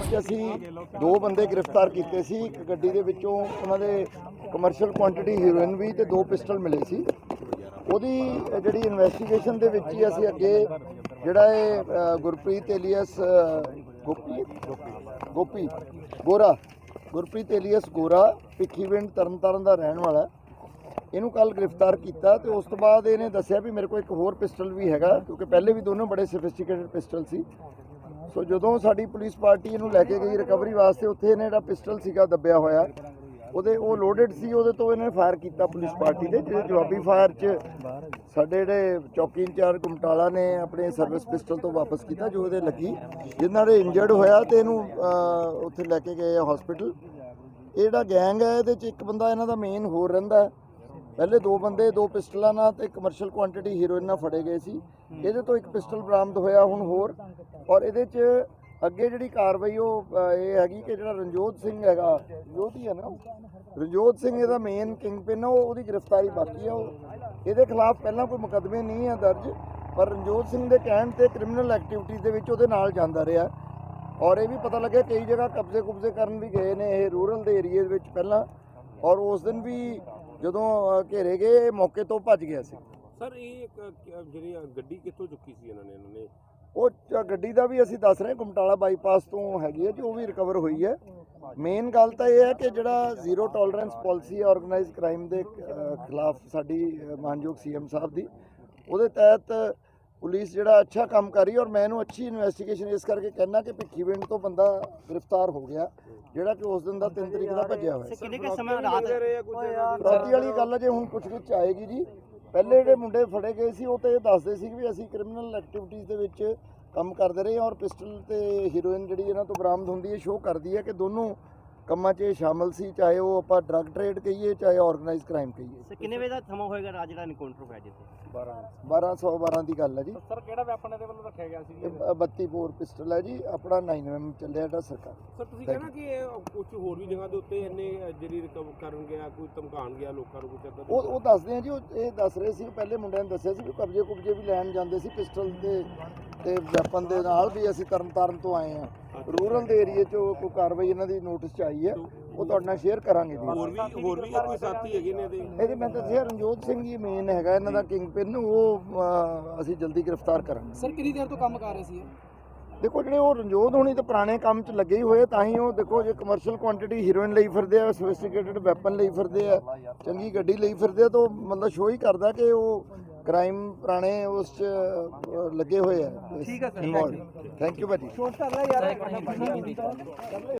ਵਿੱਚ ਅਸੀਂ ਦੋ ਬੰਦੇ ਗ੍ਰਿਫਤਾਰ ਕੀਤੇ ਸੀ, ਇੱਕ ਗੱਡੀ ਦੇ ਵਿੱਚੋਂ ਉਹਨਾਂ ਦੇ ਕਮਰਸ਼ੀਅਲ ਕੁਆਂਟੀਟੀ ਹੀਰੋਇਨ ਵੀ ਤੇ ਦੋ ਪਿਸਟਲ ਮਿਲੇ ਸੀ। ਉਹਦੀ ਜਿਹੜੀ ਇਨਵੈਸਟੀਗੇਸ਼ਨ ਦੇ ਵਿੱਚ ਹੀ ਅਸੀਂ ਅੱਗੇ ਜਿਹੜਾ ਇਹ ਗੁਰਪ੍ਰੀਤ ਏਲੀਅਸ ਗੋਪੀ ਗੋਪੀ, ਗੋਰਾ, ਗੁਰਪ੍ਰੀਤ ਏਲੀਅਸ ਗੋਰਾ ਭਿੱਖੀਵਿੰਡ ਤਰਨਤਾਰਨ ਦਾ ਰਹਿਣ ਵਾਲਾ ਇਹਨੂੰ ਕੱਲ ਗ੍ਰਿਫਤਾਰ ਕੀਤਾ ਤੇ ਉਸ ਤੋਂ ਬਾਅਦ ਇਹਨੇ ਦੱਸਿਆ ਵੀ ਮੇਰੇ ਕੋਲ ਇੱਕ ਹੋਰ ਪਿਸਟਲ ਵੀ ਹੈਗਾ, ਕਿਉਂਕਿ ਪਹਿਲੇ ਵੀ ਦੋਨੋਂ ਬੜੇ ਸੋਫਿਸਟੀਕੇਟਡ ਪਿਸਟਲ ਸੀ। ਸੋ ਜਦੋਂ ਸਾਡੀ ਪੁਲਿਸ ਪਾਰਟੀ ਇਹਨੂੰ ਲੈ ਕੇ ਗਈ ਰਿਕਵਰੀ ਵਾਸਤੇ, ਉੱਥੇ ਇਹਨੇ ਜਿਹੜਾ ਪਿਸਟਲ ਸੀਗਾ ਦੱਬਿਆ ਹੋਇਆ। ਉਹਦੇ ਉਹ ਲੋਡਡ ਸੀ, ਉਹਦੇ ਤੋਂ ਇਹਨੇ ਫਾਇਰ ਕੀਤਾ ਪੁਲਿਸ ਪਾਰਟੀ ਦੇ, ਜਿਹੜੇ ਜਵਾਬੀ ਫਾਇਰ 'ਚ ਸਾਡੇ ਜਿਹੜੇ ਚੌਕੀ ਇੰਚਾਰਜ ਗੁਮਟਾਲਾ ਨੇ ਆਪਣੇ ਸਰਵਿਸ ਪਿਸਟਲ ਤੋਂ ਵਾਪਸ ਕੀਤਾ, ਜੋ ਇਹਦੇ ਲੱਗੀ। ਜਿਨ੍ਹਾਂ ਦੇ ਇੰਜਰਡ ਹੋਇਆ ਤੇ ਇਹਨੂੰ ਉੱਥੇ ਲੈ ਕੇ ਗਏ ਆ ਹਸਪੀਟਲ ਇਹ ਜਿਹੜਾ ਗੈਂਗ ਹੈ, ਇਹਦੇ 'ਚ ਇੱਕ ਬੰਦਾ ਇਹਨਾਂ ਦਾ ਮੇਨ ਹੋਰ ਰਹਿੰਦਾ ਪਹਿਲੇ ਦੋ ਬੰਦੇ, ਦੋ ਪਿਸਟਲਾਂ ਨਾਲ ਤੇ ਕਮਰਸ਼ੀਅਲ ਕੁਆਂਟੀਟੀ ਹੀਰੋਇਨ ਨਾਲ ਫੜੇ ਗਏ ਸੀ। ਇਹਦੇ ਤੋਂ ਇੱਕ ਪਿਸਟਲ ਬਰਾਮਦ ਹੋਇਆ ਹੁਣ ਹੋਰ। ਔਰ ਇਹਦੇ 'ਚ ਅੱਗੇ ਜਿਹੜੀ ਕਾਰਵਾਈ ਉਹ ਅ, ਇਹ ਹੈਗੀ ਕਿ ਜਿਹੜਾ ਰਣਜੋਤ ਸਿੰਘ ਹੈਗਾ ਰਣਜੋਤ ਹੀ ਹੈ ਨਾ ਉਹ? ਰਣਜੋਤ ਸਿੰਘ ਇਹਦਾ ਮੇਨ ਕਿੰਗਪਿਨ ਆ ਉਹ ਉਹਦੀ ਗ੍ਰਿਫਤਾਰੀ ਬਾਕੀ ਆ ਉਹ। ਇਹਦੇ ਖਿਲਾਫ ਪਹਿਲਾਂ ਕੋਈ ਮੁਕੱਦਮੇ ਨਹੀਂ ਆ ਦਰਜ ਪਰ ਰਣਜੋਤ ਸਿੰਘ ਦੇ ਕਹਿਣ ਤੇ ਕ੍ਰਿਮੀਨਲ ਐਕਟੀਵਿਟੀਜ਼ ਦੇ ਵਿੱਚ ਉਹਦੇ ਨਾਲ ਜਾਂਦਾ ਰਿਹਾ। ਔਰ ਇਹ ਵੀ ਪਤਾ ਲੱਗਿਆ ਕਈ ਜਗ੍ਹਾ ਕਬਜ਼ੇ ਕੁਬਜ਼ੇ ਕਰਨ ਵੀ ਗਏ ਨੇ ਇਹ ਰੂਰਲ ਦੇ ਏਰੀਏ ਦੇ ਵਿੱਚ ਪਹਿਲਾਂ। ਔਰ ਉਸ ਦਿਨ ਵੀ ਜਦੋਂ ਅ, ਘੇਰੇ ਗਏ ਇਹ ਮੌਕੇ ਤੋਂ ਭੱਜ ਗਿਆ ਸੀ। ਸਰ ਇਹ ਇੱਕ, ਅ, ਜਿਹੜੀ ਗੱਡੀ ਕਿੱਥੋਂ ਚੁੱਕੀ ਸੀ ਇਹਨਾਂ ਨੇ ਇਹਨਾਂ ਨੇ? ਉਹ ਚ- ਗੱਡੀ ਦਾ ਵੀ ਅਸੀਂ ਦੱਸ ਰਹੇ ਗੁਮਟਾਲਾ ਬਾਈਪਾਸ ਤੋਂ ਹੈਗੀ ਹੈ ਜੀ ਉਹ ਵੀ ਰਿਕਵਰ ਹੋਈ ਹੈ। ਮੇਨ ਗੱਲ ਤਾਂ ਇਹ ਹੈ ਕਿ ਜਿਹੜਾ ਜ਼ੀਰੋ ਟੋਲਰੈਂਸ ਪਾਲਿਸੀ ਹੈ ਆਰਗੇਨਾਈਜ਼ਡ ਕ੍ਰਾਈਮ ਦੇ ਅ, ਖਿਲਾਫ ਸਾਡੀ ਅ, ਮਾਨਯੋਗ ਸੀਐਮ ਸਾਹਿਬ ਦੀ। ਉਹਦੇ ਤਹਿਤ ਪੁਲਿਸ ਜਿਹੜਾ ਅੱਛਾ ਕੰਮ ਕਰ ਰਹੀ ਹੈ ਔਰ ਮੈਂ ਇਹਨੂੰ ਅੱਛੀ ਇਨਵੈਸਟੀਗੇਸ਼ਨ ਇਸ ਕਰਕੇ ਕਹਿਣਾ ਕਿ ਭਿੱਖੀਵਿੰਡ ਤੋਂ ਬੰਦਾ ਗ੍ਰਿਫਤਾਰ ਹੋ ਗਿਆ ਜਿਹੜਾ ਕਿ ਉਸ ਦਿਨ ਦਾ 3 ਤਰੀਕ ਦਾ ਭੱਜਿਆ ਹੋਇਆ। ਸੀ ਕਿੰਨੇ ਕੁ ਸਮਾਂ ਰਾਤ? ਫਰੌਤੀ ਵਾਲੀ ਗੱਲ ਅਜੇ ਹੁਣ ਕੁਝ ਕੁਝ ਆਏਗੀ ਜੀ। ਪਹਿਲੇ ਜਿਹੜੇ ਮੁੰਡੇ ਫੜੇ ਗਏ ਸੀ, ਉਹ ਤਾਂ ਇਹ ਦੱਸਦੇ ਸੀ ਵੀ ਅਸੀਂ ਕ੍ਰਿਮੀਨਲ ਐਕਟੀਵਿਟੀਜ਼ ਦੇ ਵਿੱਚ ਕੰਮ ਕਰਦੇ ਰਹੇ ਹਾਂ ਔਰ ਪਿਸਟਲ ਤੇ ਹੀਰੋਇਨ ਜਿਹੜੀ ਇਹਨਾਂ ਤੋਂ ਬਰਾਮਦ ਹੁੰਦੀ ਹੈ ਸ਼ੋਅ ਕਰਦੀ ਹੈ ਕਿ ਦੋਨੋਂ ਕੰਮਾਂ 'ਚ ਇਹ ਸ਼ਾਮਲ ਸੀ ਚਾਹੇ ਉਹ ਆਪਾਂ ਡਰੱਗ ਟ੍ਰੇਡ ਕਹੀਏ ਚਾਹੇ ਆਰਗੇਨਾਈਜ਼ ਕ੍ਰਾਈਮ ਕਹੀਏ। ਸਰ ਕਿੰਨੇ ਵਜੇ ਦਾ ਸਮਾਂ ਹੋਏਗਾ ਰਾਤ ਜਿਹੜਾ ਇਨਕਾਊਂਟਰ ਹੋਇਆ ਜਿੱਥੇ? 1212 ਦੀ ਗੱਲ ਹੈ ਜੀ। ਸਰ ਕਿਹੜਾ ਵੈਪਨ ਇਹਦੇ ਵੱਲੋਂ ਰੱਖਿਆ ਗਿਆ ਸੀ? ਇਹ 32 ਬੋਰ ਪਿਸਟਲ ਹੈ ਜੀ ਆਪਣਾ 9 mm ਚੱਲਿਆ ਜਿਹੜਾ ਸਰਕਾਰ ਸਰ ਤੁਸੀਂ ਕਹਿਣਾ ਕਿ ਇਹ ਕੁਝ ਹੋਰ ਵੀ ਜਗ੍ਹਾ ਦੇ ਉੱਤੇ ਇਹਨੇ ਅ, ਜਿਹੜੀ ਰਿਕਵਰ ਕਰਨ ਗਿਆ ਕੋਈ ਧਮਕਾਉਣ ਗਿਆ ਲੋਕਾਂ ਨੂੰ ਕੁਝ ਏਦਾਂ ਦੀ? ਉਹ ਉਹ ਦੱਸਦੇ ਆ ਜੀ ਉਹ ਇਹ ਦੱਸ ਰਹੇ ਸੀ ਪਹਿਲੇ ਮੁੰਡਿਆਂ ਨੇ ਦੱਸਿਆ ਸੀ ਵੀ ਕਬਜ਼ੇ ਕੁਬਜ਼ੇ ਵੀ ਲੈਣ ਜਾਂਦੇ ਸੀ ਪਿਸਟਲ ਦੇ ਤੇ ਵੈਪਨ ਦੇ ਨਾਲ ਵੀ ਅਸੀਂ ਤਰਨਤਾਰਨ ਤੋਂ ਆਏ ਆ ਰੂਰਲ ਦੇ ਏਰੀਏ 'ਚ ਕੋਈ ਕਾਰਵਾਈ ਇਹਨਾਂ ਦੀ ਨੋਟਿਸ 'ਚ ਆਈ ਹੈ ਉਹ ਤੁਹਾਡੇ ਨਾਲ ਸ਼ੇਅਰ ਕਰਾਂਗੇ ਜੀ। ਹੋਰ ਵੀ ਹੋਰ ਵੀ ਇਹ ਕੋਈ ਸਾਥੀ ਹੈਗੇ ਨੇ ਇਹਦੇ? ਇਹਦੇ ਮੈਂ ਤਾਂ ਦੱਸਿਆ ਰਣਜੋਤ ਸਿੰਘ ਹੀ ਮੇਨ ਹੈਗਾ ਇਹਨਾਂ ਦਾ ਕਿੰਗ ਪਿਨ ਉਹ ਅਹ, ਅਸੀਂ ਜਲਦੀ ਗ੍ਰਿਫਤਾਰ ਕਰਾਂਗੇ। ਸਰ ਕਿੰਨੀ ਦੇਰ ਤੋਂ ਕੰਮ ਕਰ ਰਹੇ ਸੀ ਦੇਖੋ ਜਿਹੜੇ ਉਹ ਰਣਜੋਤ ਹੋਣੀ ਤਾਂ ਪੁਰਾਣੇ ਕੰਮ 'ਚ ਲੱਗੇ ਹੀ ਹੋਏ ਤਾਂ ਹੀ ਉਹ ਦੇਖੋ ਜੇ ਕਮਰਸ਼ੀਅਲ ਕੁਆਂਟੀਟੀ ਹੀਰੋਇਨ ਲਈ ਫਿਰਦੇ ਆ ਸੋਫਿਸਟੀਕੇਟਡ ਵੈਪਨ ਲਈ ਫਿਰਦੇ ਆ ਚੰਗੀ ਗੱਡੀ ਲਈ ਫਿਰਦੇ ਆ ਤਾਂ ਉਹ ਮਤਲਬ ਸ਼ੋਅ ਹੀ ਕਰਦਾ ਕਿ ਉਹ ਕ੍ਰਾਈਮ ਪੁਰਾਣੇ ਉਸ 'ਚ ਲੱਗੇ ਹੋਏ ਆ। ਠੀਕ ਹੈ ਸਰ ਥੈਂਕ ਯੂ ਭਾਜੀ